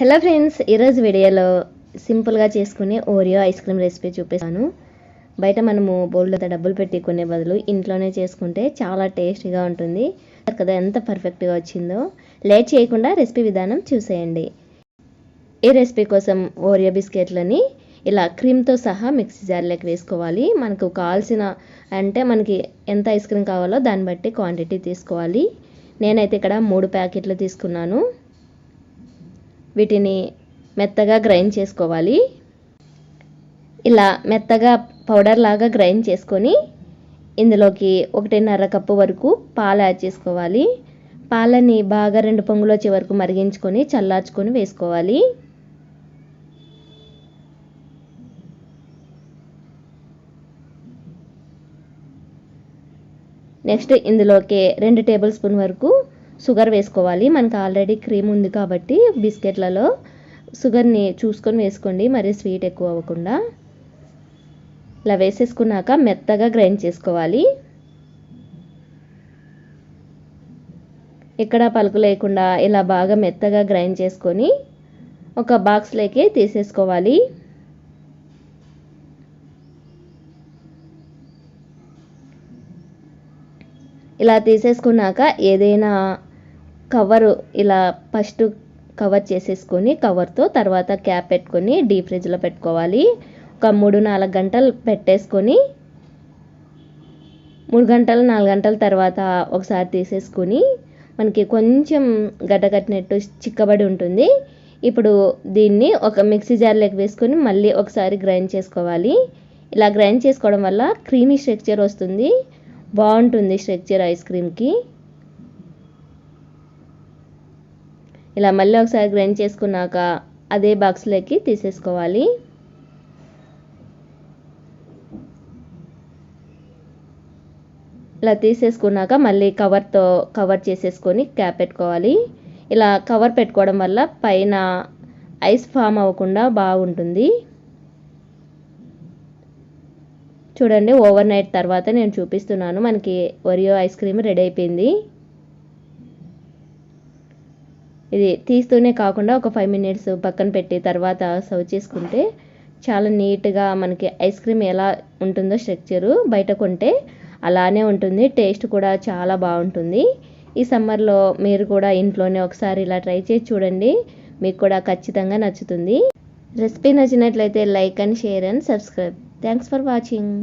Hello friends ఈరోజు వీడియోలో సింపుల్గా చేసుకునే ఓరియో ఐస్ క్రీమ్ రెసిపీ చూపిస్తాను. బయట మనము బోల్డ్ డబ్బులు పెట్టి కొనే బదులు ఇంట్లోనే చేసుకుంటే చాలా టేస్టీగా ఉంటుంది. కదా ఎంత పర్ఫెక్ట్గా వచ్చిందో. లేట్ చేయకుండా రెసిపీ విధానం చూసేయండి. ఈ రెసిపీ కోసం ఓరియో బిస్కెట్లని ఇలా క్రీమ్తో సహా మిక్సీ జార్లోకి వేసుకోవాలి. మనకు కావాల్సిన అంటే మనకి ఎంత ఐస్ క్రీమ్ కావాలో దాన్ని బట్టి క్వాంటిటీ తీసుకోవాలి. నేనైతే ఇక్కడ మూడు ప్యాకెట్లు తీసుకున్నాను. వీటిని మెత్తగా గ్రైండ్ చేసుకోవాలి. ఇలా మెత్తగా పౌడర్ లాగా గ్రైండ్ చేసుకొని ఇందులోకి ఒకటిన్నర కప్పు వరకు పాలు యాడ్ చేసుకోవాలి. పాలని బాగా రెండు పొంగులు వచ్చే వరకు మరిగించుకొని చల్లార్చుకొని వేసుకోవాలి. నెక్స్ట్ ఇందులోకి రెండు టేబుల్ స్పూన్ వరకు షుగర్ వేసుకోవాలి. మనకు ఆల్రెడీ క్రీమ్ ఉంది కాబట్టి బిస్కెట్లలో షుగర్ని చూసుకొని వేసుకోండి. మరి స్వీట్ ఎక్కువ అవ్వకుండా. ఇలా వేసేసుకున్నాక మెత్తగా గ్రైండ్ చేసుకోవాలి. ఎక్కడ పలుకు లేకుండా ఇలా బాగా మెత్తగా గ్రైండ్ చేసుకొని ఒక బాక్స్లోకి తీసేసుకోవాలి. ఇలా తీసేసుకున్నాక ఏదైనా కవరు ఇలా ఫస్ట్ కవర్ చేసేసుకొని కవర్తో తర్వాత క్యాప్ పెట్టుకొని డీప్ ఫ్రిడ్జ్లో పెట్టుకోవాలి. ఒక మూడు నాలుగు గంటలు పెట్టేసుకొని మూడు గంటలు నాలుగు గంటల తర్వాత ఒకసారి తీసేసుకొని మనకి కొంచెం గడ్డకట్టినట్టు చిక్కబడి ఉంటుంది. ఇప్పుడు దీన్ని ఒక మిక్సీ జార్లోకి వేసుకొని మళ్ళీ ఒకసారి గ్రైండ్ చేసుకోవాలి. ఇలా గ్రైండ్ చేసుకోవడం వల్ల క్రీమీ స్ట్రక్చర్ వస్తుంది. బాగుంటుంది స్ట్రక్చర్ ఐస్ క్రీమ్కి ఇలా మళ్ళీ ఒకసారి గ్రైండ్ చేసుకున్నాక అదే బాక్స్లోకి తీసేసుకోవాలి. ఇలా తీసేసుకున్నాక మళ్ళీ కవర్తో కవర్ చేసేసుకొని క్యాప్ పెట్టుకోవాలి. ఇలా కవర్ పెట్టుకోవడం వల్ల పైన ఐస్ ఫామ్ అవ్వకుండా బాగుంటుంది. చూడండి ఓవర్ నైట్ తర్వాత నేను చూపిస్తున్నాను. మనకి ఒరియో ఐస్ క్రీమ్ రెడీ అయిపోయింది. ఇది తీస్తూనే కాకుండా ఒక ఫైవ్ మినిట్స్ పక్కన పెట్టి తర్వాత సర్వ్ చేసుకుంటే చాలా నీట్గా మనకి ఐస్ క్రీమ్ ఎలా ఉంటుందో స్ట్రక్చరు బయట కొంటే అలానే ఉంటుంది. టేస్ట్ కూడా చాలా బాగుంటుంది. ఈ సమ్మర్లో మీరు కూడా ఇంట్లోనే ఒకసారి ఇలా ట్రై చేసి చూడండి. మీకు కూడా ఖచ్చితంగా నచ్చుతుంది. రెసిపీ నచ్చినట్లయితే like and share and subscribe thanks for watching